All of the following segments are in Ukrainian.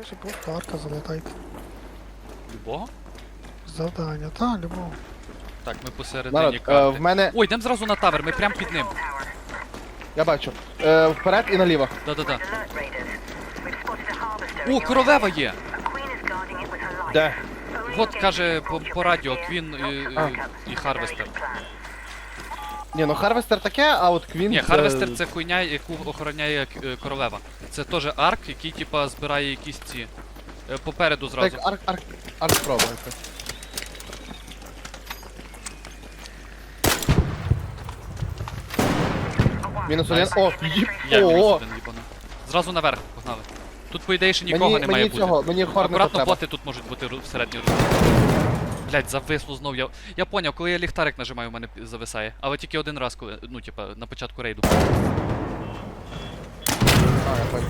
Більше просто арка залетайте. Любого? Завдання, та, любого. Так, ми посередині Народ, е, карти. в мене. Ой, йдемо зразу на тавер, ми прям під ним. Я бачу. Е, вперед і наліво. Да-да-да. О, королева є! Де? От каже по, по радіо Квін і, А. і, і Харвестер. Ні, ну Харвестер таке, а от Квін. Ні, Харвестер це хуйня, яку охороняє е, королева. Це теж арк, який типа збирає якісь ці. е, Попереду зразу. Так, арк, арк, арк пробуйте. Мінус один. Найс. О, їп. Я мінус О, один їбану. Зразу наверх погнали. Тут, по ідеї, ще нікого мені, не має мені бути. цього, мені хорнета Акуратно треба. боти тут можуть бути ру- всередині. Блять, зависло знов. Я, я поняв, коли я ліхтарик нажимаю, у мене пі- зависає. Але тільки один раз, коли, ну, типа, на початку рейду. А, я понял.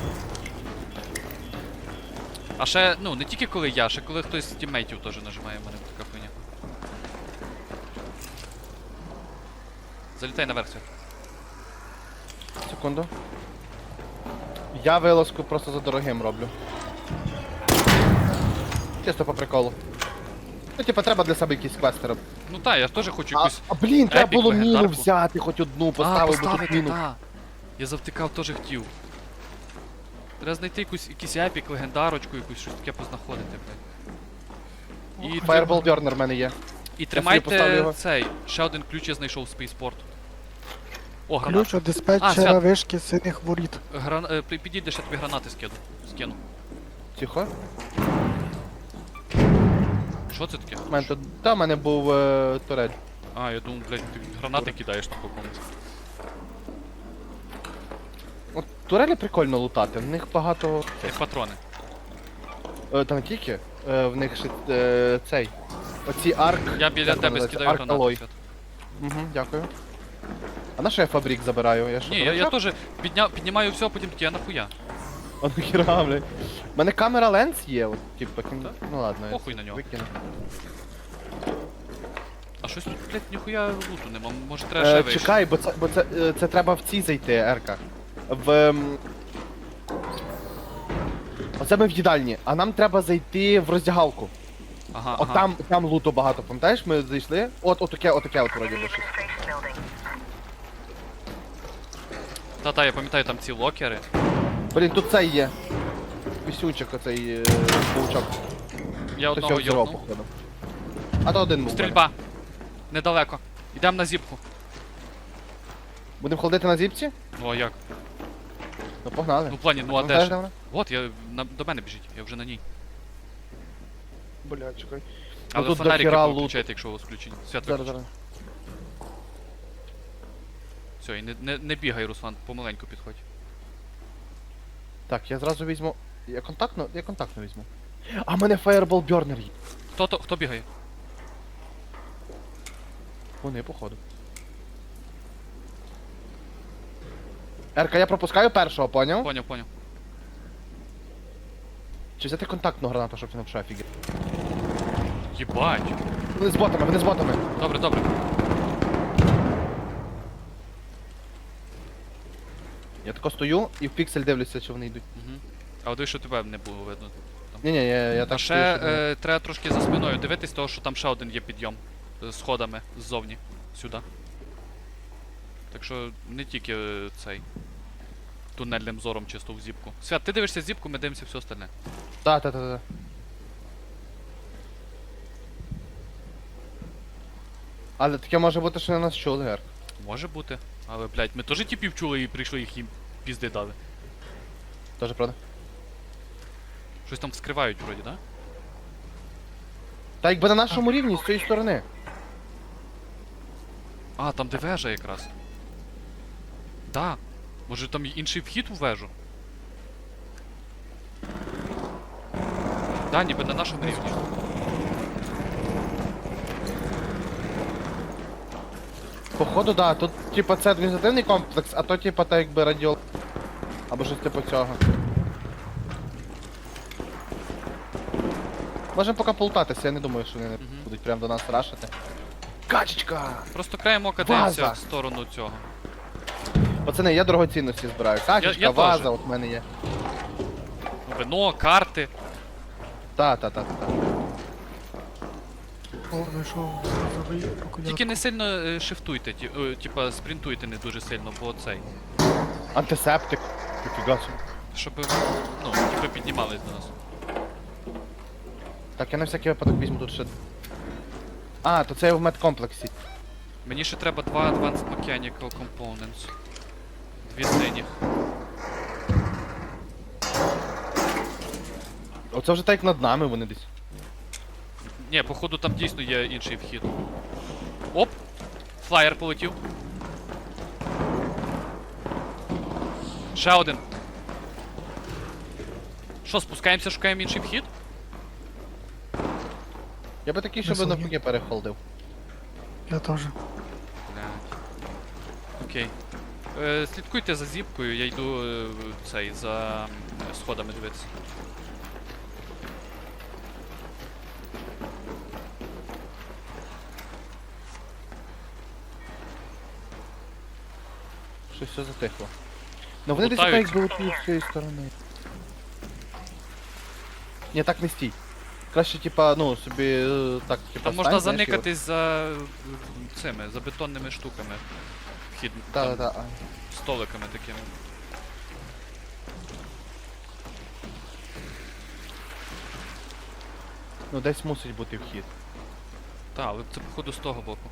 А ще, ну, не тільки коли я, ще коли хтось з тіммейтів теж нажимає, у мене така хуйня. Залітай наверх. Свят. Секунду. Я вилазку просто за дорогим роблю. Чисто по приколу. Ну, типа, треба для себе якісь квести робити. Ну так, я теж хочу А, якусь. а блін, треба епік було міну легендарку. взяти, хоч одну поставив, бо тут поставити, міну. та. Я завтикав теж хотів. Треба знайти якусь, якийсь епік, легендарочку, якусь щось таке познаходити, блядь. І, Fireball Burner в мене є. і тримайте цей. Ще один ключ я знайшов з Spaceport. О, гранат. Ключ від А, диспетчера свят. вишки синіх воріт. Гран... е, пі- Підійдеш, я тобі гранати скину. Скину. Тихо. Що це таке? У мене тут. Та в мене був е, турель. А, я думав, блядь, ти гранати кидаєш тут по комусь. От турелі прикольно лутати, в них багато. Як патрони. Е, та не тільки. Е, в них ще е, цей. Оці арк. Я біля тебе скидаю гранати. Свят. Угу, дякую. А на що я фабрик забираю? Я що? Ні, я, я теж підня... піднімаю все, а потім а нахуя? А ну хіра, блядь. У мене камера ленс є, от, типу, кін... Так? ну ладно, я Похуй на нього. викину. А щось тут, блядь, ніхуя луту нема. Може треба ще Е, вище. чекай, бо це, бо це, е, це треба в ці зайти, Ерка. В. Оце ми в їдальні, а нам треба зайти в роздягалку. Ага, От ага. там, там луту багато, пам'ятаєш, ми зайшли. От, отаке, отаке от вроді би щось. Та-та, я пам'ятаю там ці локери. Блін, тут цей є. Пісюнчик оцей е, паучок. Я Хтось одного його взірвав, йобнув. походу. А то один був. Стрільба. Недалеко. Йдемо на зіпку. Будемо ходити на зіпці? Ну а як? Ну погнали. Ну в плані, ну а де ж? вона? От, я на, до мене біжіть, я вже на ній. Бля, чекай. Але тут фонарики дохіра луту. включайте, якщо у вас включені. Свят Зараз, виключи. зараз. Все, і не, не, не бігай, Руслан, помаленьку підходь. Так, я зразу візьму. Я контактно, я контактно візьму. А в мене Fireball Burner є. Хто то, хто бігає? Вони, походу. Ерка, я пропускаю першого, поняв? Поняв, поняв. Чи взяти контактну гранату, щоб ти не пішов офігеть? Єбать. Вони з ботами, вони з ботами. Добре, добре. Я тако стою і в піксель дивлюся, чи вони йдуть. Угу. А от що тебе не було видно. Ні, ні, я, я Та так ще стою, е, треба трошки за спиною дивитись, того що там ще один є підйом е, сходами ззовні сюди. Так що не тільки е, цей тунельним зором чисто в зіпку. Свят, ти дивишся зіпку, ми дивимося все остальне. Та, та, та, та. Але таке може бути, що не нас чули, Ерк. Може бути. Але, блядь, ми теж тіпів чули і прийшли їх їм пізди дали. Тоже правда? Щось там вскривають вроді, да? Та якби на нашому рівні з цієї сторони. А, там де вежа якраз. Да. Може там інший вхід у вежу? Да, ніби на нашому рівні. Походу, да, тут типа це адміністративний комплекс, а то типа так якби радіо. Або щось типу цього. Можемо поки полутатися, я не думаю, що вони Мгм. будуть прямо до нас рашити. Качечка! Просто краєм ока дивимося в сторону цього. Пацани, я дорогоцінності збираю. Качечка, я ваза, теж. от в мене є. Вино, карти. Та, та, та, та. Тільки не сильно е, шифтуйте, ті, е, типа спринтуйте не дуже сильно, бо цей. Антисептик. Ніфіга собі. Щоб ну, типа піднімались до нас. Так, я на всякий випадок візьму тут ще. А, то це я в медкомплексі. Мені ще треба два Advanced Mechanical Components. Дві синіх. Оце вже так як над нами вони десь. Ні, походу там дійсно є інший вхід. Оп! Флаєр полетів. Ще один. Що, спускаємося, шукаємо інший вхід? Я би такий, щоб Весело. навпаки перехолдив. Я теж. Блядь. Окей. Е, слідкуйте за зіпкою, я йду е, цей за е, сходами дивитися. Щось все затихло. Ну вони десь так Лутаються. якби з цієї сторони. Ні, так не стій. Краще, типа, ну, собі е, так, типа. Там можна знаєш, і от- заникатись за е, цими, за бетонними штуками. Вхід Та, там, та, та. столиками такими. Ну десь мусить бути вхід. Так, але це походу з того боку.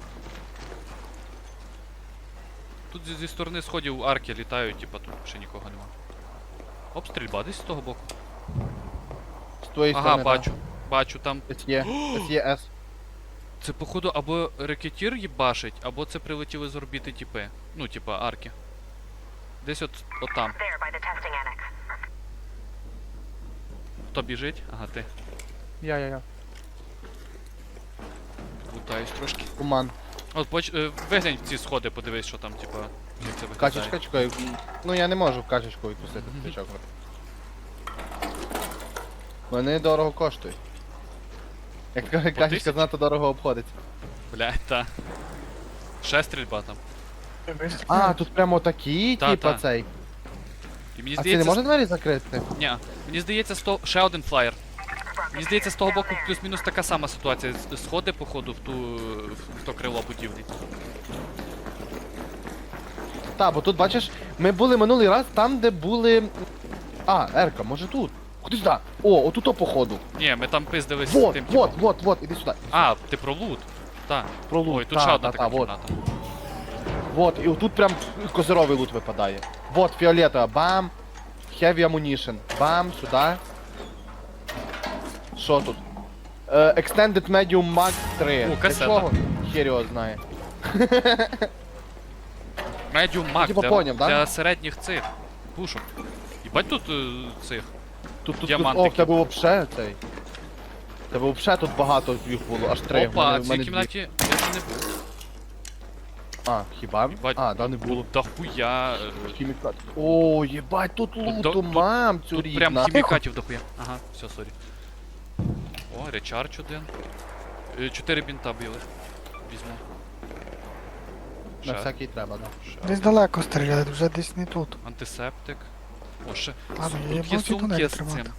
Тут зі, зі сторони сходів арки літають, типа тут ще нікого нема. Оп, стрільба десь з того боку. З твоєї Ага, сторони. бачу. Бачу там. Десь є. Десь є С. Це походу або рекетір їбашить, або це прилетіли з орбіти тіпи. Ну, типа арки. Десь от отам. Хто біжить? Ага, ти. Я, я, я. Лутаюсь трошки. Туман. От поч... е, виглянь в ці сходи, подивись, що там, типа, як це виглядає. Качечка, чекай. Ну я не можу в качечку відпустити тичок. Вони дорого коштують. Як качечка, знато дорого обходиться. Блядь, та. Ще стрільба там. А, тут прямо такі, Та, типа та. цей. І мені А це не здається, можна двері закрити? Ні, мені здається, того... ще один флаєр. Мені здається, з того боку плюс-мінус така сама ситуація. З- Сходи, походу, в ту в то крило будівлі. Та, бо тут бачиш, ми були минулий раз там, де були. А, Ерка, може тут? Куди сюди? О, отут походу. Ні, ми там пиздились з Вот, тим вот, типом. вот, вот, іди сюди. А, ти про лут. Так. Про лут. Ой, тут та, ще одна та, така та, вот. кімната. Вот, і отут прям козировий лут випадає. Вот, фіолетова, бам. Heavy ammunition. Бам, сюди. Що тут? Е, Extended Medium Mag 3. О, Для касета. чого? Хер його знає. Медіум мак типа для, поняв, да? для середніх цих пушок. Їбать тут е, цих. Тут, тут, тут, Діамантики. о, в тебе вообще цей. В тебе вообще тут багато їх було, аж три. Опа, а в цій кімнаті я ще не був. А, хіба? Їбать. А, да, не було. Тут дохуя. е, Хімікат. О, єбать, тут луту, тут- мам, цю Тут прям рідна. хімікатів дохуя. Ага, все, сорі. О, речарч один. Е, Чотири бінта били. Візьму. На Ще, всякий треба, да. ще Десь далеко стріляють, вже десь не тут. Антисептик. О, ще. Ладно, Сум- я Тут є сумки з тримати. цим.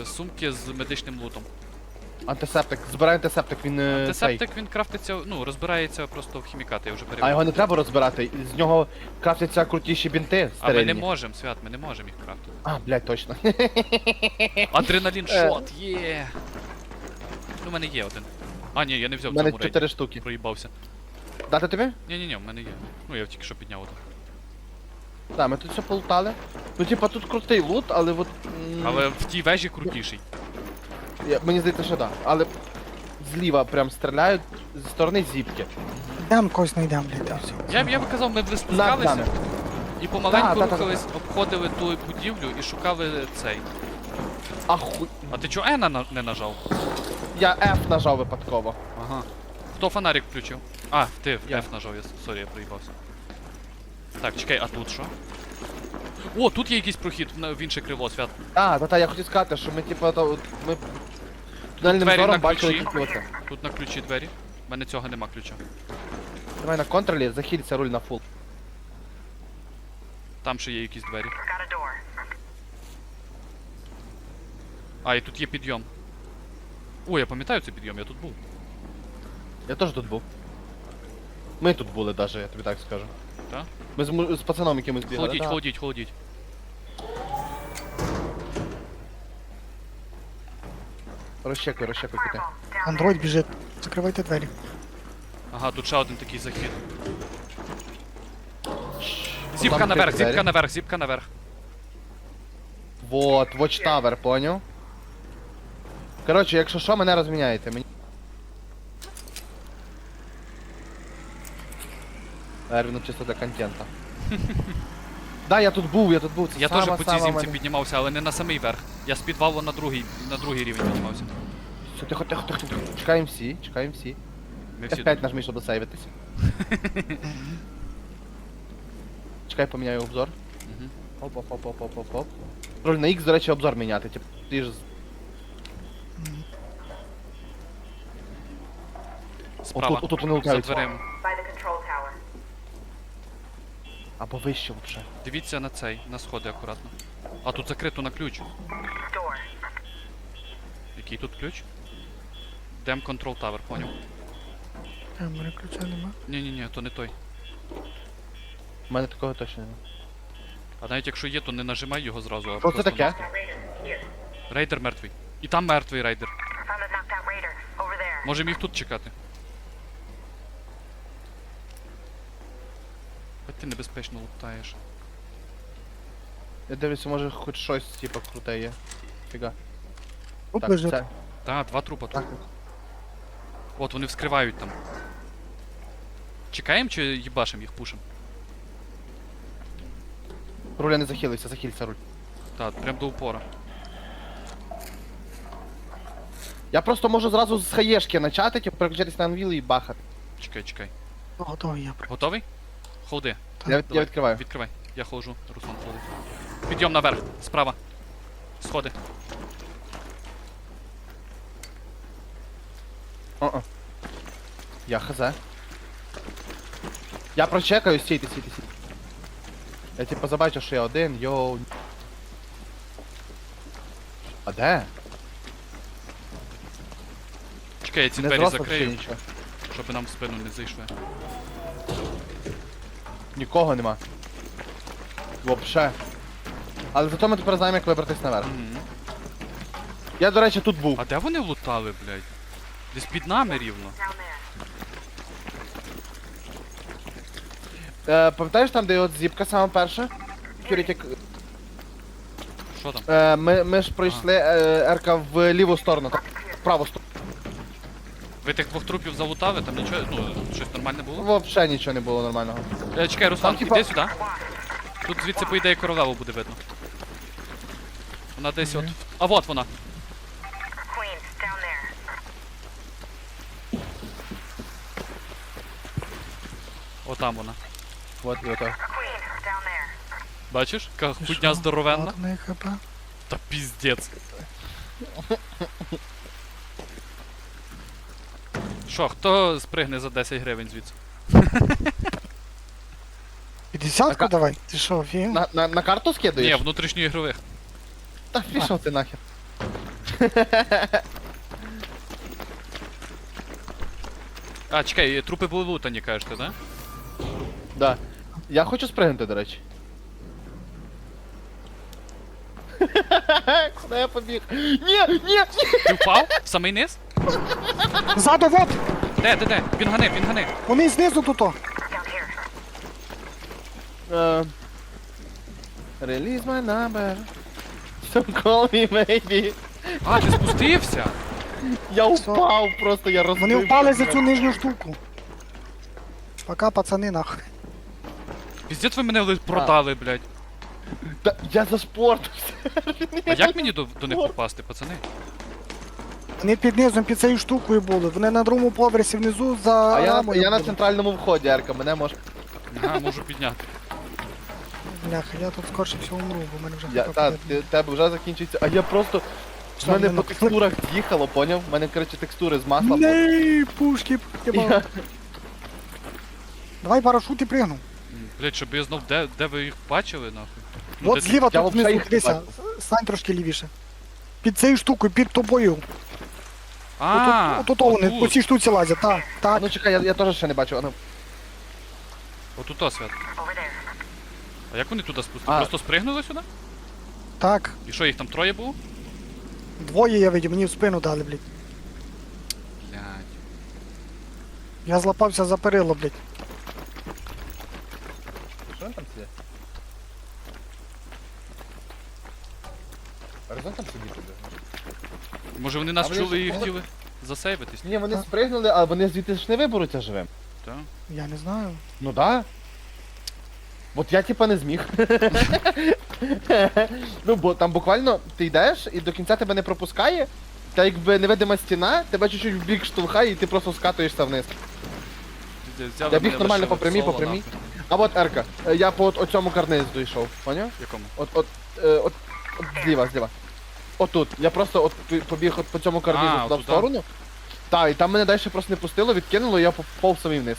Е, Сумки з медичним лутом. Антисептик, збирай антисептик, він е, цей. Антисептик він крафтиться, ну, розбирається просто в хімікати, я вже А його не треба розбирати, з нього крафтяться крутіші бінти А ми стерильні. не можемо, свят, ми не можемо їх крафтити. А, блядь, точно. Адреналін Е. шот, є. Ну, в мене є один. А, ні, я не взяв У мене цьому рейді. чотири штуки. Проїбався. Дати тобі? Ні, ні, ні, в мене є. Ну, я тільки що підняв один. Так, ми тут все полутали. Ну, типа, тут крутий лут, але от... м, Але в тій вежі крутіший. я- мені здається, що так. Але зліва прям стріляють зі сторони зіпки. Йдем когось знайдем, блядь, та все. Я, б- я би казав, ми б Над спускалися нами. і помаленьку Да, да, да, рухались, обходили ту будівлю і шукали цей. Ахуй. А ти чого Е на- не нажав? Я F нажав випадково. Ага. Хто фонарик включив? А, ти Я. F нажав, я с- сорі, я проїбався. Так, чекай, а тут що? О, тут є якийсь прохід в на- в інше крило, свят. А, та-та, я хотів сказати, що ми типа то от ми тунельним двері зором на бачили ключі. тільки оце. Тут на ключі двері. У мене цього нема ключа. Давай на контролі, захилься руль на фул. Там ще є якісь двері. Got a door. А, і тут є підйом. О, я пам'ятаю цей підйом, я тут був. Я теж тут був. Ми тут були даже, я тобі так скажу. Так? Ми з, му- з пацаном якимось бігали. Холодіть, да. холодіть, холодіть. Розчекуй, розчекуй куди. Андроїд біжить. Закривайте двері. Ага, тут ще один такий захід. Зіпка Там наверх, відкриті зіпка двері. наверх, зіпка наверх. Вот, Watchtower, поняв? Коротше, якщо що, мене розміняєте. Мені... Ервіну чисто для контента. да, я тут був, я тут був. Це Я сама, теж по цій сама зімці мене- піднімався, але не на самий верх. Я з підвалу на другий, на другий рівень піднімався. Все, тихо, тихо, тихо, тихо. Чекаємо всі, чекаємо всі. Ми всі F5 нажми, щоб досейвитися. Чекай, поміняю обзор. Мгм. Оп, оп, оп, оп, оп, оп, оп. Роль на X, до речі, обзор міняти. Типу, ти ж... справа. Отут, отут вони За дверима. by the control tower. Або вище вообще. Дивіться на цей, на сходи акуратно. А тут закрито на ключ. Який тут ключ? Дем Control Tower, поняв. Е, в мене ключа нема. Ні-ні-ні, то не той. У мене такого точно немає. А навіть якщо є, то не нажимай його зразу, а Що це просто таке? Рейдер мертвий. І там мертвий рейдер. Можемо їх тут чекати. Ти небезпечно лутаєш. Я дивлюся, може хоч щось, типу, круте є. Фіга. Так, лежить. це... Та, два трупа тут. Так. От, вони вскривають там. Чекаємо чи їбашим їх пушим? Руля не захилився, захилься руль. Так, прям до упора. Я просто можу зразу з хаєшки начати, типу, переключатись на анвіл і бахати. Чекай, чекай. Ну, Готовий я. Готовий? Холди. Я, я Давай, відкриваю. Відкривай. Я ходжу, Руслан ходить. Підйом наверх, справа. Сходи. О-о. Я хз. Я прочекаю, стійте, стійте, стійте. Я типу забачу, що я один, йоу. А де? Чекай, я ці Не двері зросло ще закрию, нічого. щоб нам в спину не зайшли. Нікого нема. Вообще. Але зато ми тепер знаємо, як вибратись наверх. Мгм. Я, до речі, тут був. А де вони лутали, блядь? Десь під нами рівно. Е, пам'ятаєш там, де от зіпка сама перша? Кюрить, як... Що там? Е, ми, ми ж пройшли е, Ерка в ліву сторону, так, в праву сторону. Ви тих двох трупів залутали, там нічого, ну, щось нормальне було? Вообще нічого не було нормального. Е, чекай, Руслан, Там, типа- іди сюди. Тут звідси, по ідеї, королеву буде видно. Вона десь от. А вот вона. Queen, down there. Отам вона. Вот і ото. Queen, down there. Бачиш? Яка худня здоровенна. Хп. Та піздець. Що, хто спригне за 10 гривень звідси? 50 Така- давай. Ти що, фіг? На, на, на карту Ні, скидуєш? внутрішньоігрових. Та пішов ти нахер. А, чекай, трупи були лутані, кажете, да? Да. Я хочу спригнути, до речі. Куди я побіг? Ні, ні, ні! Ти впав? В самий низ? Ззаду, вот! Де, де, де? Пінгани, пінгани. Вони знизу тут. Here. Е, Release my number. So call me maybe. А, ти спустився? Я упав просто, я розбив. Вони впали за цю нижню штуку. Пока, пацани, нахуй. Піздець ви мене ли- продали, блядь. Та, я заспортився. А як мені до, до них попасти, пацани? Вони під низом, під цією штукою були. Вони на другому поверсі внизу за А я, на- рамою я на були. центральному вході, Ерка, мене може. Ага, можу підняти. Бляха, я тут скорше всього умру, бо в мене вже Я, хп та, падає. ти- тебе вже закінчується. А я просто. В Що, мене по текстурах з'їхало, поняв? В мене, коротше, текстури з масла. були. Не, пушки. Я- Давай парашут і пригну. М, Блядь, щоб я знав, де, де ви їх бачили, нахуй. Ну, От зліва я тут взагалі внизу, їх дивися. Стань трошки лівіше. під цією штукою, під тобою. А, Отут отут вони отут. по цій штуці лазять, так, так. Ну чекай, я, я теж ще не бачу. а Ну, Отут о, свят. А як вони туди спустили? А. Просто спригнули сюди? Так. І що, їх там троє було? Двоє я видів, мені в спину дали, блядь. Блядь. Я злапався за перило, блядь. що він там сидить? Аризон там сидить туди. Може вони нас А вони чули ж- і вони- хотіли засейвитись? Ні, вони спригнули, а вони звідти ж не виберуться живим. Так. Я не знаю. Ну да. От я типа не зміг. ну бо там буквально ти йдеш і до кінця тебе не пропускає, та якби невидима стіна, тебе чуть-чуть в бік штовхає і ти просто скатуєшся вниз. Взяли Я біг мене, нормально лишили по прямій, соло, по прямій. нахуй. А от Ерка, е, я по от, оцьому карнизу дійшов, поняв? Якому? От, от, е, от, от зліва, зліва. Отут. Я просто от пі- побіг от по цьому А, туди в отуда? сторону. Так, і там мене далі просто не пустило, відкинуло, і я поповз самий вниз.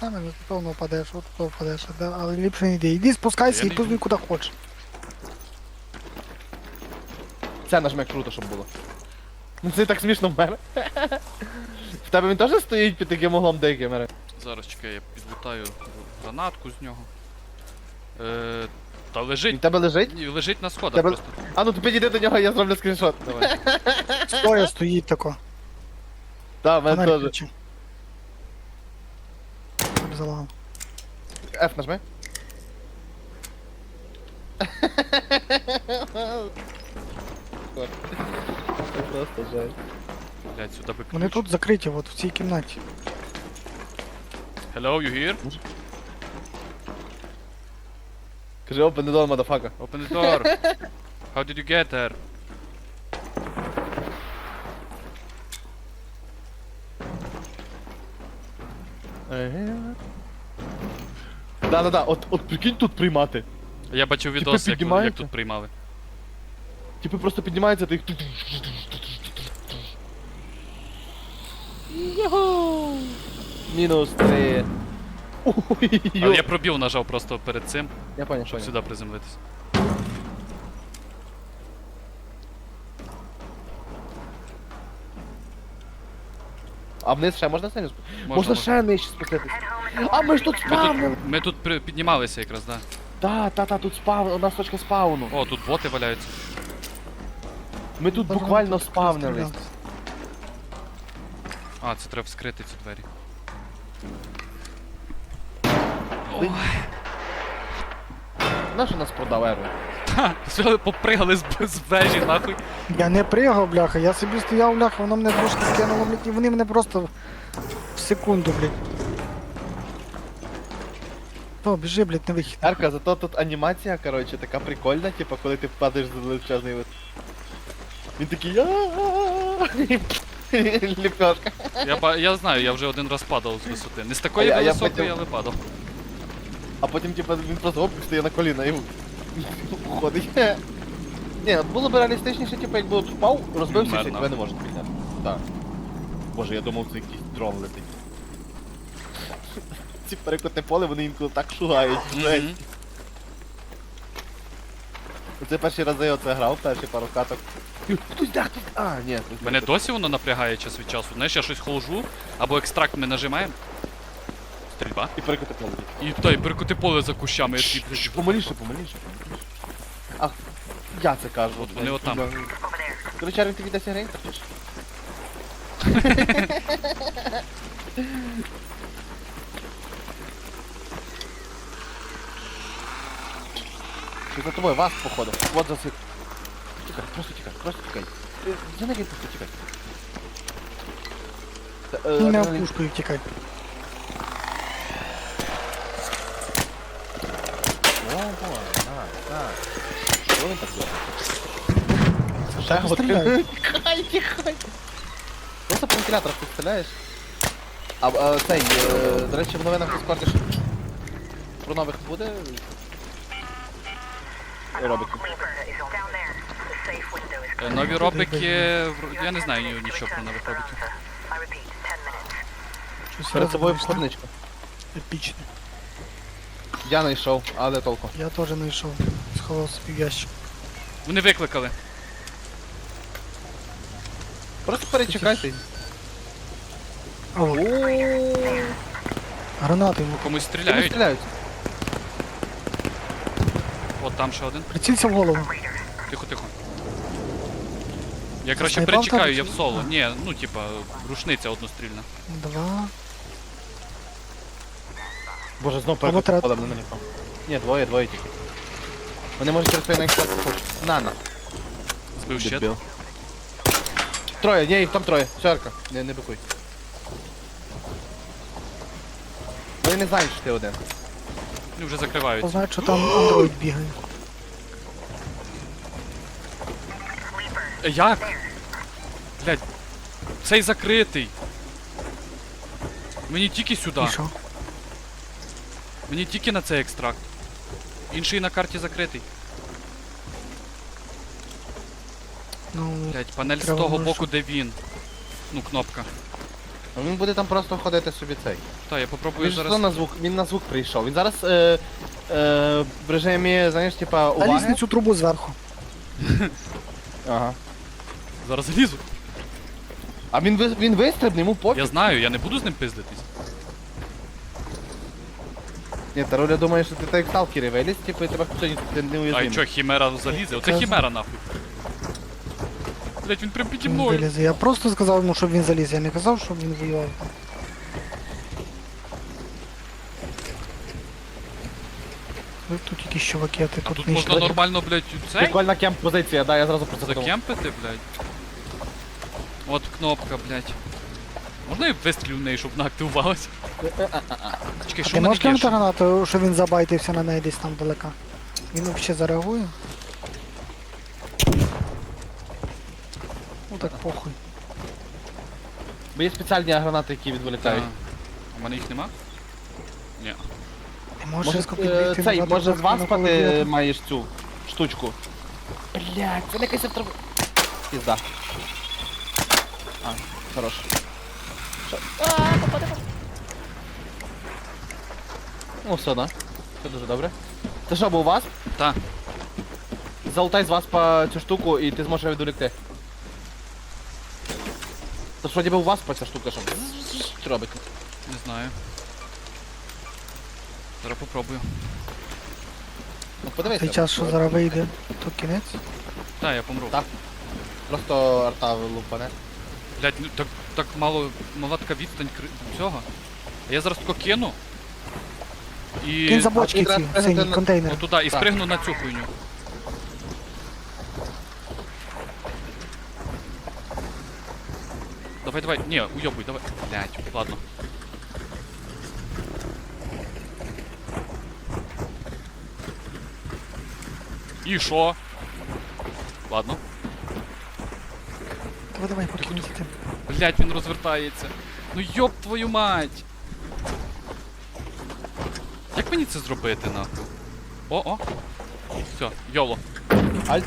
Саме не певно впадеш, от туди впадеш, да, але ліпше не йди. Іди спускайся Я і не йду. куди хочеш. Це нажме круто, щоб було. Ну це так смішно в мене. В тебе він теж стоїть під таким углом деяким? Зараз чекай, я підлутаю гранатку з нього. Е, та Він лежить. в тебе лежить? Лежить на сходах Тебе- просто. А ну ти підійди до нього, я зроблю скріншот. Давай. Стоя стоїть тако. Так, в мене Фонарик теж. включи. Залагав. F нажми. Це просто жаль. Блядь, сюди би Вони ключ. тут закриті, от в цій кімнаті. Hello, you here? Кажи open the door, motherfucker. Open the door. How did you get there? Да-да-да, от, от прикинь тут приймати. Я бачив відос, як, як піднімаються? тут приймали. Типи просто піднімається, ти їх... Мінус три. Ой, Але я пробіл нажав просто перед цим, Я понял, щоб понял. сюди приземлитись. А вниз ще можна снизу? Можна, Можна, ще нижче спуститись. А ми ж тут Ми спавнили! тут, ми тут при- піднімалися якраз, да. Та, та, та, тут спавн, у нас точка спауну. О, тут боти валяються. Ми тут буквально спавнились. А, це треба вскрити ці двері. Знаєш, у нас продав Еру? Ха, все, попригали з, з вежі, нахуй. Я не пригав, бляха, я собі стояв, бляха, воно мене трошки скинуло, блядь, і вони мене просто в секунду, блядь. О, біжи, блядь, на вихід. Ерка, зато тут анімація, коротше, така прикольна, типа, коли ти падаєш за величезний вид. Він такий Ліпешка. Я, ба- я знаю, я вже один раз падав з висоти. Не з такої А я- а я але падав. А потім, типа, він просто оп, стає на коліна і уходить. Ні, було б реалістичніше, типу, якби от впав, розбився, і Вмер, тебе не можна підняти. Так. Боже, я думав, це якийсь дрон летить. Ці перекотне поле, вони інколи так шугають. жесть. Мгм. Оце перші рази оце грав, перші пару каток. Хтось да, хтось. А, ні. Мене досі воно напрягає час від часу. Знаєш, я щось ходжу, або екстракт ми нажимаємо. Стрільба. І перекотне поле. І той перекути поле за кущами. Я такий, блядь, Помаліше, помаліше, помаліше. А, я це кажу. От вони отам. over there. Короче, Арен, ти віддасть грей, так ж? Що за тобою, вас, походу. Вот за цих. Тікай, просто тікай, просто тікай. Е, За неї просто тікай. Та, е, на адреналін. опушку і втікай. О, бо, на, на. Що він так стріляють. один. Тікай, тікай. Просто по вентиляторах ти стріляєш. А, а цей, е, до речі, в новинах ти про нових буде робити. Е, Нові робики. вр- Я не знаю ні- нічого про нових робиків. I repeat, 10 minutes. Щось Перед собою входничка. Епічне. Я знайшов, але толку. Я теж знайшов. Сховав собі в ящик. Вони викликали. Просто перечекайте. А от, гранати йому. Комусь Вони стріляють. стріляють. От там ще один. Прицілься в голову. Тихо, тихо. Я краще перечекаю, там я чи- в соло. А. Ні, ну типа, рушниця однострільна. Два. Боже, знов перед трет. на мене. Ні, двоє, двоє тільки. Вони можуть через твої найкладку хочуть. На, на. Збив щит. Дебіл. Троє, ні, їх там троє. Сярка, не, не бикуй. Вони не знають, що ти один. Вони вже закривають. Знає, що там андроїд бігає. Е, Як? Блять. Цей закритий. Мені тільки сюди. І що? Мені тільки на цей екстракт. Інший на карті закритий. Ну, Блять, панель з Треба того було, боку, де він. Ну, кнопка. А Він буде там просто ходити собі цей. Та, я Він попробую ж зараз. на звук, він на звук прийшов. Він зараз е, е, в режимі, знаєш, типа, залізь уваги. на цю трубу зверху. Ага. Зараз залізу. А він, ви- він вистрибне, йому пофіг. Я знаю, я не буду з ним пиздитись. Ні, Таруля думає, що ти так як сталкери виліз, типу, і тебе хто ти не А уязвимий. чо, хімера залізе? Оце Це- хімера нахуй. Блять, він прям піді Він мною. вилізе. Я просто сказав йому, щоб він заліз. Я не казав, щоб він воював. Ви тут якісь чуваки, а ти тут тут не можна йшли. нормально, блять, цей Прикольна кемп позиція, да, я зразу про це подумав. закемпити, блять. От кнопка, блять. Можна я вистрілю в неї, щоб вона активувалася? Чекай, А що ти в мене можеш є? кинути гранату, що він забайтився на неї десь там далека? Він взагалі зареагує? Ну так похуй. Бо є спеціальні гранати, які Та. відволікають. У мене їх нема? Ні. Ти можеш Може, різко е, підбігти цей, назад, може з вас навколо ти бігати? маєш цю штучку. Блять, це не якась втрав... Пізда. А, хорош. Що? Попаде. Ну все, да. Все дуже добре. Це що, був вас? Та. Залутай з вас по цю штуку і ти зможеш відволікти. Це ж вроді був вас по ця штука, що робить. Не знаю. Зараз попробую. Ну подивися. Цей час, що зараз вийде, то кінець. Та, я помру. Так. Просто арта лупане. Блять, ну так, так мало, мала така відстань кри- цього. А я зараз тако кину. І. Кінь за бочки ці, сині на- контейнери. Отуда, і Так. спригну на цю хуйню. Давай, давай. Не, уйобуй, давай. Блять, ладно. І що? Ладно. Давай, давай, поки тим. Блять, він розвертається. Ну йоб твою мать. Як мені це зробити нахуй? О, о. Все, йоло. Альт.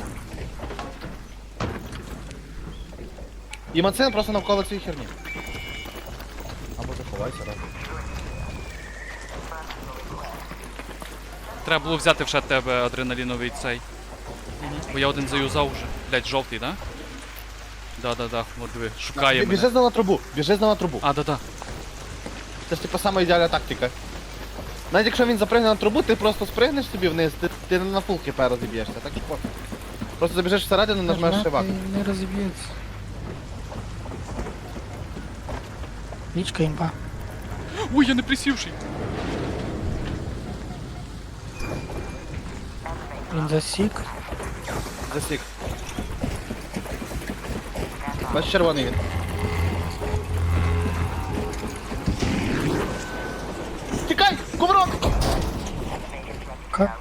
І Мацин просто навколо цієї херні. Або заховайся, так. Треба було взяти вже тебе адреналіновий цей. Бо я один заюзав вже. Блять, жовтий, да? Да-да-да, от диви, шукає Біжи мене. знову на трубу, біжи знову на трубу. А, да-да. Це ж типу сама ідеальна тактика. Навіть якщо він запригне на трубу, ти просто спригнеш собі вниз, ти, ти на фул хп розіб'єшся, так і пофіг. Просто забіжиш всередину, нажмеш шивак. Не розіб'ється. Нічка імба. Ой, я не присівший. Він засік. Засік. Бачиш червоний він. Тікай! Кувырок! Ка?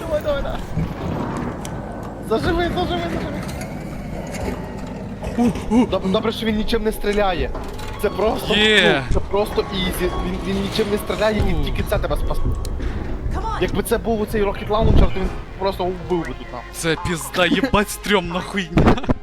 Давай, давай, давай. Заживи, заживи, заживи. Доб- Добре, що він нічим не стріляє. Це просто, Є. ну, це просто ізі. Він, він нічим не стріляє і тільки це тебе спас. Якби це був цей Rocket Launcher, то він просто убыл би тут нам. Це пізда, ебать стрьомна хуйня.